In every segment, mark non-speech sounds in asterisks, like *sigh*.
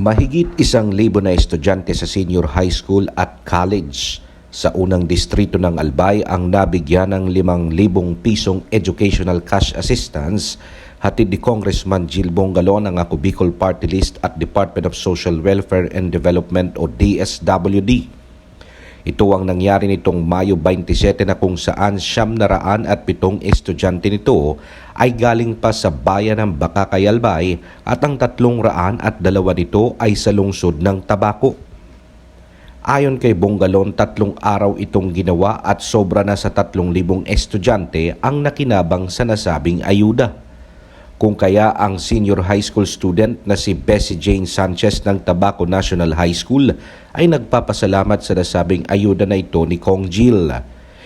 Mahigit isang libo na estudyante sa senior high school at college sa unang distrito ng Albay ang nabigyan ng 5,000 pisong educational cash assistance hatid ni Congressman Jill Bongalon ng Ako Bicol Party List at Department of Social Welfare and Development o DSWD. Ito ang nangyari nitong Mayo 27 na kung saan siyam na raan at pitong estudyante nito ay galing pa sa bayan ng Bakakayalbay at ang tatlong raan at dalawa nito ay sa lungsod ng Tabako. Ayon kay Bongalon, tatlong araw itong ginawa at sobra na sa tatlong libong estudyante ang nakinabang sa nasabing ayuda. Kung kaya ang senior high school student na si Bessie Jane Sanchez ng Tabaco National High School ay nagpapasalamat sa nasabing ayuda na ito ni Kong Jill.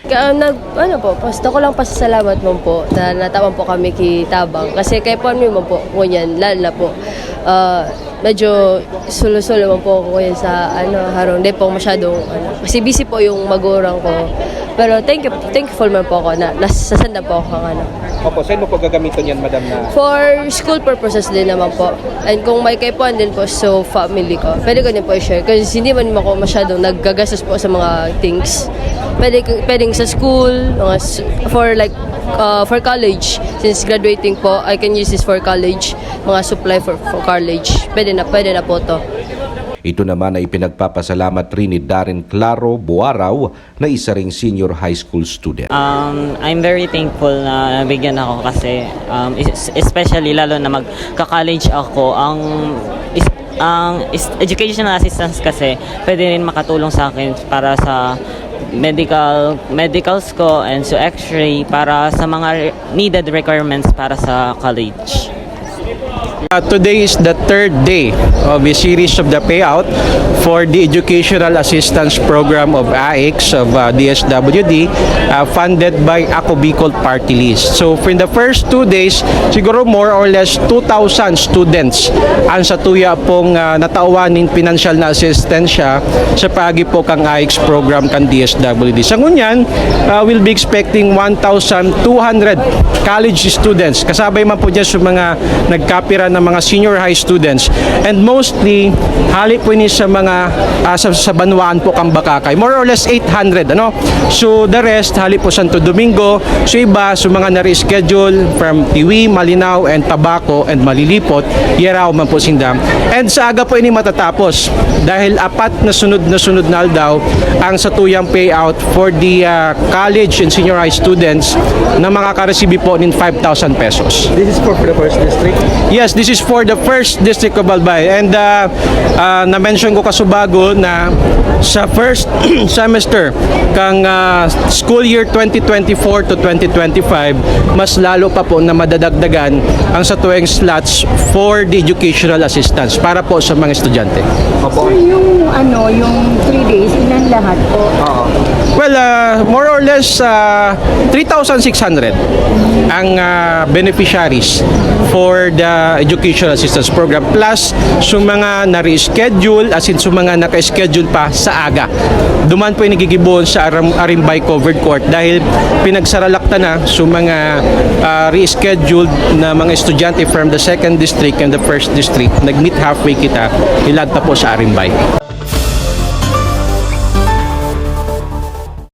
Ka, nag, ano po, gusto ko lang pasasalamat mo po na natawan po kami kay Tabang. Kasi kay Pon mo po, kunyan, lalo na po. ah, medyo sulo-sulo mo po ko yan sa ano, harong. Hindi po masyadong, ano, kasi busy po yung magurang ko. Pero thank you, thankful man po ako na nasasanda po ako ng ano. Opo, saan mo po gagamitin yan, madam, na For school purposes din naman po. And kung may kay Pon din po, so family ko. Pwede ko din po i-share. Kasi hindi man ako masyadong naggagastos po sa mga things. Pwede, pwedeng sa school, mga for like, uh, for college. Since graduating po, I can use this for college. Mga supply for, for college. Pwede na, pwede na po to. Ito naman ay pinagpapasalamat rin ni Darren Claro Buaraw na isa ring senior high school student. Um, I'm very thankful na nabigyan ako kasi um, es- especially lalo na magka-college ako ang ang educational assistance kasi pwede rin makatulong sa akin para sa medical medicals ko and so x-ray para sa mga needed requirements para sa college. Uh, today is the third day of a series of the payout for the Educational Assistance Program of AIX of uh, DSWD uh, funded by Ako Bicol Party List. So for the first two days, siguro more or less 2,000 students ang sa tuya pong uh, natauwanin financial na assistensya sa pagi po kang AIX program kan DSWD. Sa ngunyan, uh, we'll be expecting 1,200 college students. Kasabay man po dyan sa mga nagkapira ng mga senior high students. And mostly, hali po ini sa mga ah, sa, sa Banwaan po kang Bakakay. More or less 800, ano? So the rest, hali po Santo Domingo. So iba, so mga na-reschedule from Tiwi, Malinaw, and Tabaco, and Malilipot, Yeraw man po sindam. And sa aga po ini matatapos dahil apat na sunod na sunod na aldaw ang satuyang payout for the ah, college and senior high students na makaka-receive po ng 5,000 pesos. This is for the first district. Yes, this is for the first district of Albay. And uh, uh, na-mention ko kasubago na sa first *clears throat* semester kang uh, school year 2024 to 2025, mas lalo pa po na madadagdagan ang sa tuwing slots for the educational assistance para po sa mga estudyante. Opo. Sir, yung ano, yung 3 days, ilan lahat po? Oo. Well, uh, more or less uh, 3,600 ang uh, beneficiaries for the educational assistance program plus sa mga na-reschedule as in sa mga naka-schedule pa sa aga. Duman po yung nagigibon sa Aram, Arimbay Covered Court dahil pinagsaralakta na sa mga uh, rescheduled na mga estudyante from the second district and the first district. Nag-meet halfway kita, ilad pa po sa Arimbay.